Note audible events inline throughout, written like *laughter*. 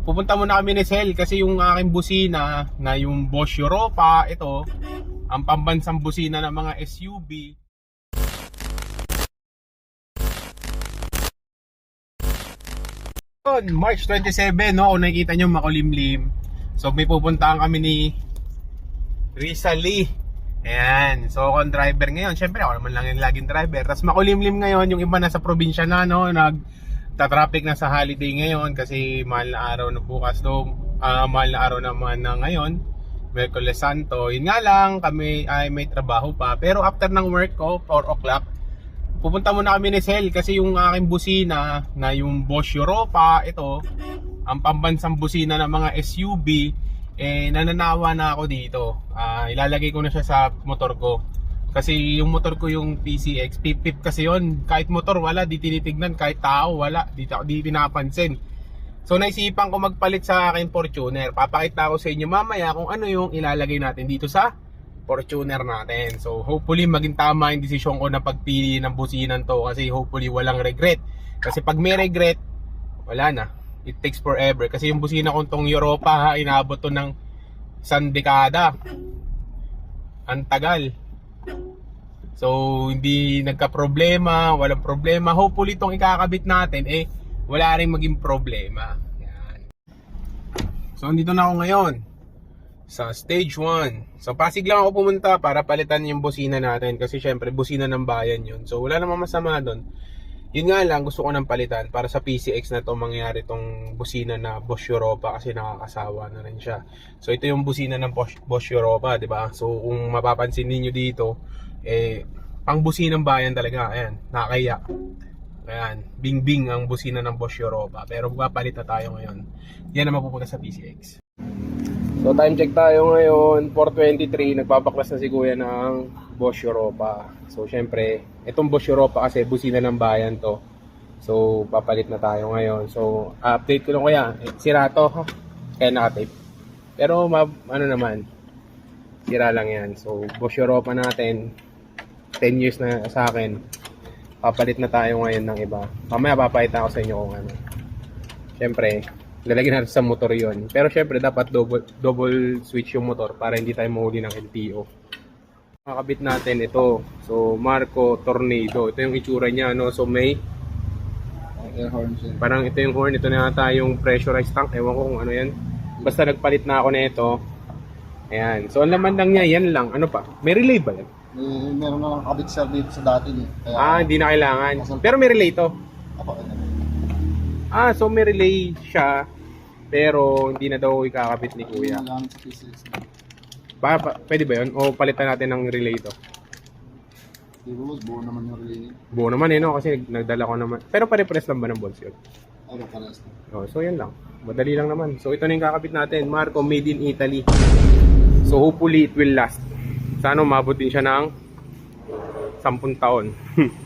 pupunta muna kami ni Sel kasi yung aking busina na yung Bosch Europa, ito, ang pambansang busina ng mga SUV. March 27, no? Kung nakikita nyo makulimlim. So may pupuntahan kami ni Risa Lee. Ayan. So ako driver ngayon. Siyempre ako naman lang yung laging driver. Tapos makulimlim ngayon. Yung iba nasa probinsya na, no? Nag traffic na sa holiday ngayon kasi mahal na araw na bukas do ah, mahal na araw naman na ngayon Merkules Santo. Yun nga lang kami ay may trabaho pa. Pero after ng work ko 4 o'clock pupunta muna kami ni Sel kasi yung aking busina na yung Bosch Europa ito ang pambansang busina ng mga SUV eh nananawa na ako dito. Ah, ilalagay ko na siya sa motor ko kasi yung motor ko yung PCX pip-pip kasi yon kahit motor wala. Di tinitignan. Kahit tao wala. Di, di pinapansin. So naisipan ko magpalit sa akin Fortuner. Papakita ko sa inyo mamaya kung ano yung ilalagay natin dito sa Fortuner natin. So hopefully maging tama yung desisyon ko na pagpili ng businan to kasi hopefully walang regret. Kasi pag may regret wala na. It takes forever. Kasi yung busina kong tong Europa ha inabot to ng isang dekada ang tagal So, hindi nagka-problema, walang problema. Hopefully, itong ikakabit natin, eh, wala rin maging problema. Yan. So, andito na ako ngayon sa stage 1. So, Pasig lang ako pumunta para palitan yung busina natin kasi syempre, busina ng bayan yun. So, wala namang masama doon. Yun nga lang, gusto ko ng palitan para sa PCX na to mangyari tong busina na Bosch Europa kasi nakakasawa na rin siya. So, ito yung busina ng Bosch, Bosch Europa, di ba? So, kung mapapansin ninyo dito, eh pang businang bayan talaga ayan nakakaya. Ayan bing bing ang busina ng Bosch Europa. Pero papalit na tayo ngayon. Yan na mapupunta sa PCX so time check tayo ngayon. 4.23 nagpapaklas na si kuya ng Bosch Europa so syempre itong Bosch Europa kasi busina ng bayan to so papalit na tayo ngayon so update ko lang kuya eh, sira to ha? kaya nakatape pero ano naman sira lang yan so Bosch Europa natin 10 years na sa akin. Papalit na tayo ngayon ng iba. Mamaya papakita ko sa inyo kung ano. Siyempre, lalagyan natin sa motor yon. Pero siyempre, dapat double, double switch yung motor para hindi tayo mahuli ng LTO. Makakabit natin ito. So, Marco Tornado. Ito yung itsura niya. No? So, may yun. parang ito yung horn. Ito na yata yung pressurized tank. Ewan ko kung ano yan. Basta nagpalit na ako na ito. Ayan. So, ang laman lang niya, yan lang. Ano pa? May relay ba yan? May, meron na kabit sir dito sa dati niya. Kaya, Ah, hindi na kailangan. Pero may relay to. Ano. Ah, so may relay siya, pero hindi na daw ikakabit ni Kuya. Na. Ba, pa, pwede ba yun? O palitan natin ng relay to? Di ba, boss? Buo naman yung relay niya. Buo naman eh, no? Kasi nag- nagdala ko naman. Pero pare-pares lang ba ng bolts yun? Ako, pares na. Oh, so yan lang. Madali lang naman. So ito na yung kakabit natin. Marco, made in Italy. So hopefully it will last. Sana umabot din siya ng 10 taon.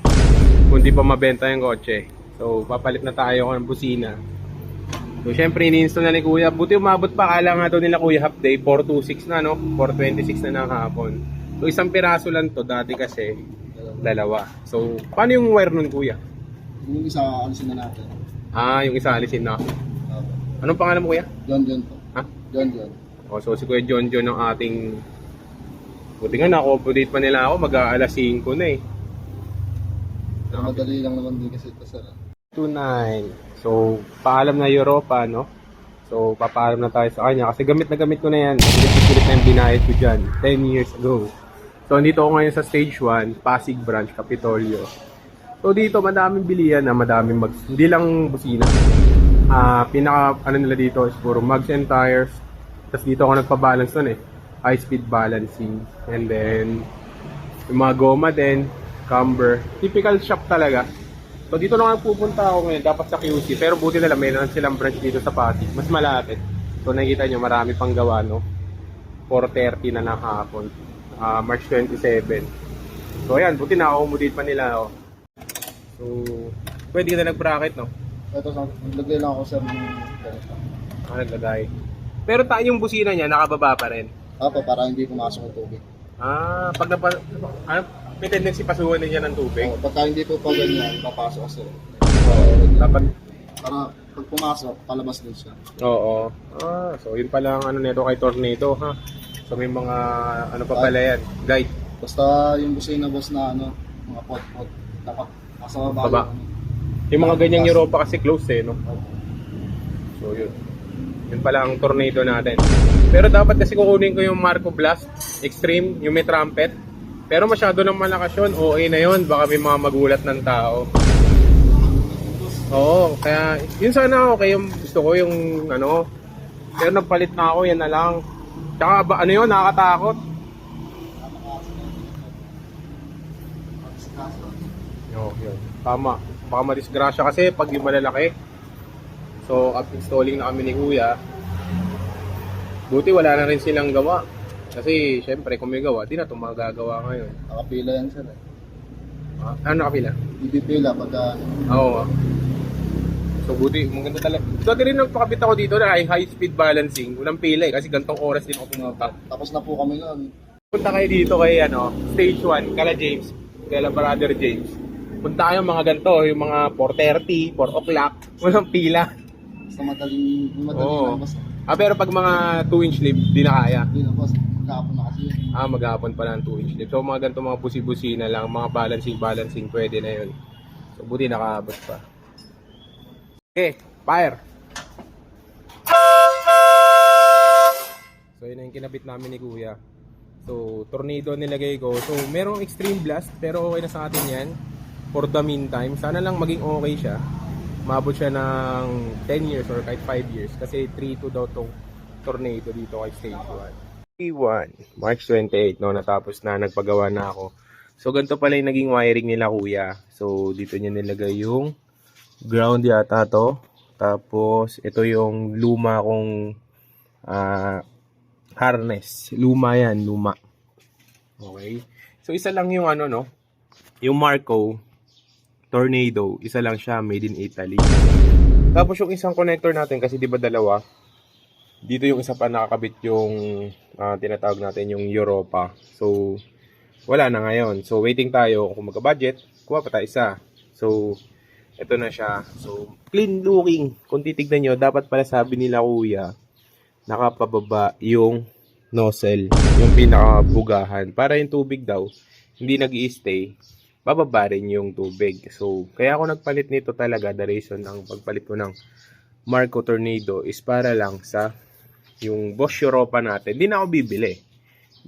*laughs* Kung di pa mabenta yung kotse. So papalit na tayo ng busina. So syempre ini-install na ni Kuya. Buti umabot pa. Kala nga daw nila Kuya half day. 426 na no? 426 na ng hapon. So isang piraso lang to. Dati kasi dalawa. So paano yung wire nun Kuya? Yung isa, alisin na natin. Ah, yung isa alisin na. Okay. Anong pangalan mo Kuya? John John po. Ha? John John. O, so si Kuya John John ng ating Buti nga na-accommodate pa nila ako mag-aalas 5 na eh. Pero madali lang naman din kasi ito sir. 29. So, paalam na Europa, no? So, papaalam na tayo sa kanya. Kasi gamit na gamit ko na yan. Pilit na yung binayad ko dyan. 10 years ago. So, nandito ako ngayon sa stage 1, Pasig Branch, Capitolio. So, dito madaming bilihan na madaming mag... Hindi lang busina. Ah, pinaka, ano nila dito is puro mugs and tires. Tapos dito ako nagpa-balance nun eh. High speed balancing. And then, yung mga goma din, camber. Typical shop talaga. So dito na nga pupunta ako ngayon, dapat sa QC. Pero buti na lang, mayroon silang branch dito sa Pasig. Mas malapit. So nakikita nyo, marami pang gawa, no? 4.30 na ng hapon. Ah, March 27. So ayan, buti na accommodate pa nila, oh. So, pwede ka na nag-bracket, no? Ito, sa- naglagay lang ako ng ganito. Ah, naglagay. Pero tayo yung busina niya, nakababa pa rin. Apo, para hindi pumasok ang tubig. Ah, pag napa... Ano, may tendency pasuhan din niya ng tubig. Oh, pagka hindi po pa ganyan, papasok kasi. Dapat Para pag pumasok, palabas din siya. Oo. Ah, so yun pala ang ano nito kay Tornado, ha? So may mga ano pa pala yan, guide. Basta yung busina boss na ano, mga pot-pot, dapat nasa baba. Baba. Yung mga ganyang Europa kasi close eh, no? So yun. Yun pala ang tornado natin. Pero dapat kasi kukunin ko yung Marco Blast Extreme, yung may trumpet. Pero masyado nang malakas yun. OA na yun. Baka may mga magulat ng tao. Oo, kaya yun sana okay yung gusto ko yung ano. Pero nagpalit na ako, yan na lang. Tsaka ba, ano yun, nakakatakot. Oo, yun. Tama. Baka madisgrasya kasi pag yung malalaki. So, up installing na kami ni Kuya. Buti wala na rin silang gawa. Kasi, syempre, kung may gawa, di na ito magagawa ngayon. Nakapila yan sir eh. Ah, ano nakapila? Ipipila pagka Oo nga. So, buti, maganda talaga. Dati rin nagpakabit ako dito na high, high speed balancing. Unang pila eh, kasi gantong oras din ako pumunta. tapos na po kami noon. Punta kayo dito kay ano, stage 1, kala James, kala brother James. Punta kayo mga ganito, yung mga 4.30, 4 o'clock, *laughs* walang pila. Basta madaling, madaling Oo. lang boss. Ah, pero pag mga 2 inch lip, di na kaya. Hindi na boss, magkakapon na kasi yun. Ah, maghapon pa lang 2 inch. So, mga ganito mga busi-busina lang, mga balancing-balancing, pwede na yun. So, buti nakaabot pa. Okay, fire! So, yun na yung kinabit namin ni Kuya. So, tornado nilagay ko. So, merong extreme blast, pero okay na sa atin yan. For the meantime, sana lang maging okay siya. Maabot siya ng 10 years or kahit 5 years. Kasi 3-2 daw tong tornado dito kay stage 1. P1, March 28, no, natapos na, nagpagawa na ako. So, ganito pala yung naging wiring nila, kuya. So, dito niya nilagay yung ground yata to. Tapos, ito yung luma kong ah, harness. Luma yan, luma. Okay. So, isa lang yung ano, no? Yung Marco Tornado. Isa lang siya, made in Italy. Tapos, yung isang connector natin, kasi di ba dalawa? Dito yung isa pa nakakabit yung ah, tinatawag natin yung Europa. So, wala na ngayon. So, waiting tayo kung magka-budget. Kuha pa tayo isa. So, ito na siya. So, clean looking. Kung titignan nyo, dapat pala sabi nila kuya, nakapababa yung nozzle, yung pinakabugahan. Para yung tubig daw, hindi nag stay bababa rin yung tubig. So, kaya ako nagpalit nito talaga, the reason ng pagpalit ko ng Marco Tornado is para lang sa yung Bosch Europa natin. Hindi na ako bibili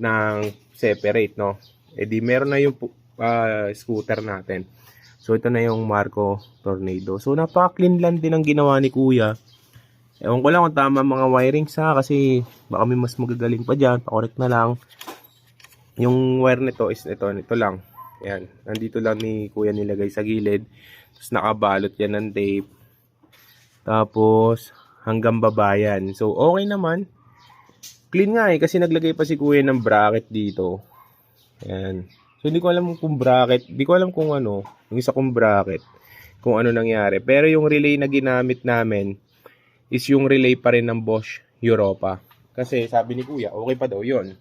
ng separate, no? E di meron na yung ah, scooter natin. So, ito na yung Marco Tornado. So, napaka-clean lang din ang ginawa ni Kuya. Ewan ko lang kung tama mga wirings ha, kasi baka may mas magagaling pa dyan. Pakorek na lang. Yung wire nito is ito, ito lang. Yan, nandito lang ni Kuya nilagay sa gilid. Tapos nakabalot yan ng tape. Tapos, hanggang baba yan. So, okay naman. Clean nga eh, kasi naglagay pa si Kuya ng bracket dito. Yan. So, hindi ko alam kung bracket. Hindi ko alam kung ano, yung isa kong bracket. Kung ano nangyari. Pero yung relay na ginamit namin is yung relay pa rin ng Bosch Europa. Kasi sabi ni Kuya, okay pa daw yon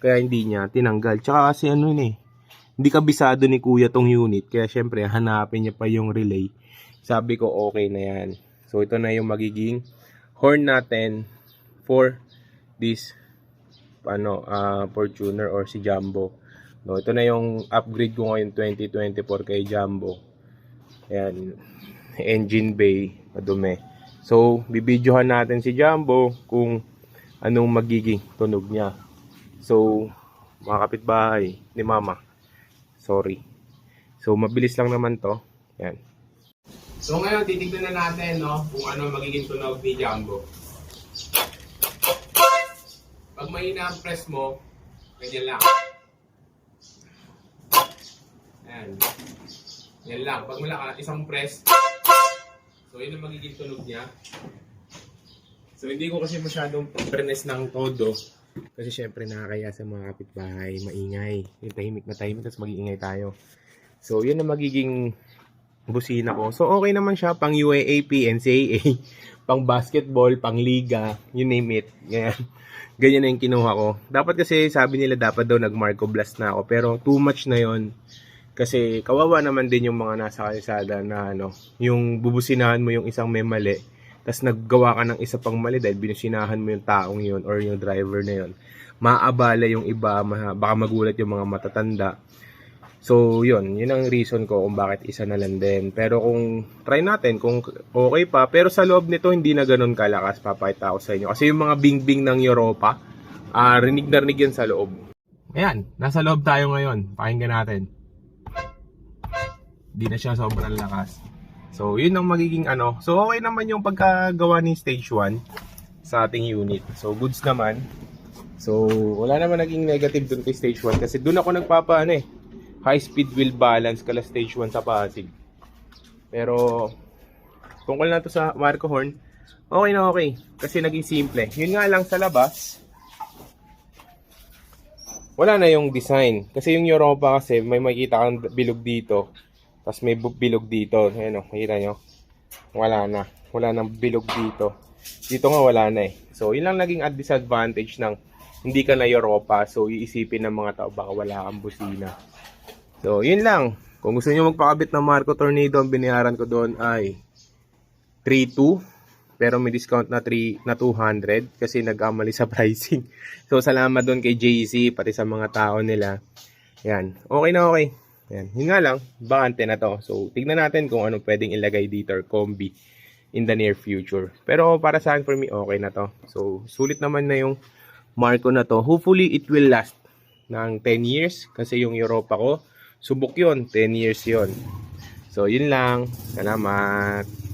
Kaya hindi niya tinanggal. Tsaka kasi ano yun eh, hindi kabisado ni Kuya tong unit. Kaya syempre, hanapin niya pa yung relay. Sabi ko, okay na yan. So, ito na yung magiging horn natin for this ano, ah, Fortuner or si Jumbo. No, ito na yung upgrade ko ngayon 2024 kay Jumbo. Ayan, engine bay, madumi. So, bibidyohan natin si Jumbo kung anong magiging tunog niya. So, mga kapitbahay ni Mama, sorry. So, mabilis lang naman to. Yan. So, ngayon, titignan na natin, no, kung ano magiging tunog ni Jumbo. Pag mahina ang press mo, ganyan lang. Ayan. Yan lang. Pag malaka, isang press. So, yun ang magiging tunog niya. So, hindi ko kasi masyadong press ng todo. Kasi syempre nakakaya sa mga kapitbahay, maingay. Yung tahimik na tahimik, tapos mag-iingay tayo. So, yun ang magiging busina ko. So, okay naman siya pang UAAP, NCAA, *laughs* pang basketball, pang liga, you name it. Ganyan. *laughs* Ganyan na yung kinuha ko. Dapat kasi sabi nila dapat daw nag-Marco Blast na ako. Pero too much na yon Kasi kawawa naman din yung mga nasa kalsada na ano, yung bubusinahan mo yung isang may mali. tas naggawa ka ng isa pang mali dahil binusinahan mo yung taong yun or yung driver na yun, maabala yung iba, baka magulat yung mga matatanda. So, yun. Yun ang reason ko kung bakit isa na lang din. Pero kung try natin, kung okay pa. Pero sa loob nito, hindi na ganun kalakas. Papakita ko sa inyo. Kasi yung mga bing-bing ng Europa, ah rinig na rinig yan sa loob. Ayan, nasa loob tayo ngayon. Pakinggan natin. Hindi na siya sobrang lakas. So, yun ang magiging ano. So, okay naman yung pagkagawa ni Stage 1 sa ating unit. So, goods naman. So, wala naman naging negative dun kay Stage 1 kasi dun ako nagpapaano eh. High speed wheel balance kala Stage 1 sa Pasig. Pero, tungkol na to sa Marco Horn, okay na okay. Kasi naging simple. Yun nga lang sa labas, wala na yung design. Kasi yung Europa kasi may makikita kang bilog dito. Tapos may bilog dito. Ayan o, makita nyo. Wala na. Wala nang bilog dito. Dito nga wala na eh. So, yun lang naging disadvantage ng hindi ka na Europa. So, iisipin ng mga tao baka wala kang busina. So, yun lang. Kung gusto nyo magpakabit ng Marco Tornado, ang binayaran ko doon ay 3.2 pero may discount na 3 na 200 kasi nagkamali sa *laughs* pricing. So salamat doon kay JC pati sa mga tao nila. Yan. Okay na okay. Yan. Yun nga lang, bakante na to. So tignan natin kung ano pwedeng ilagay dito or combi in the near future. Pero para sa akin for me okay na to. So sulit naman na yung Marco na to. Hopefully it will last ng 10 years kasi yung Europa ko subok yon 10 years yon So yun lang. Salamat.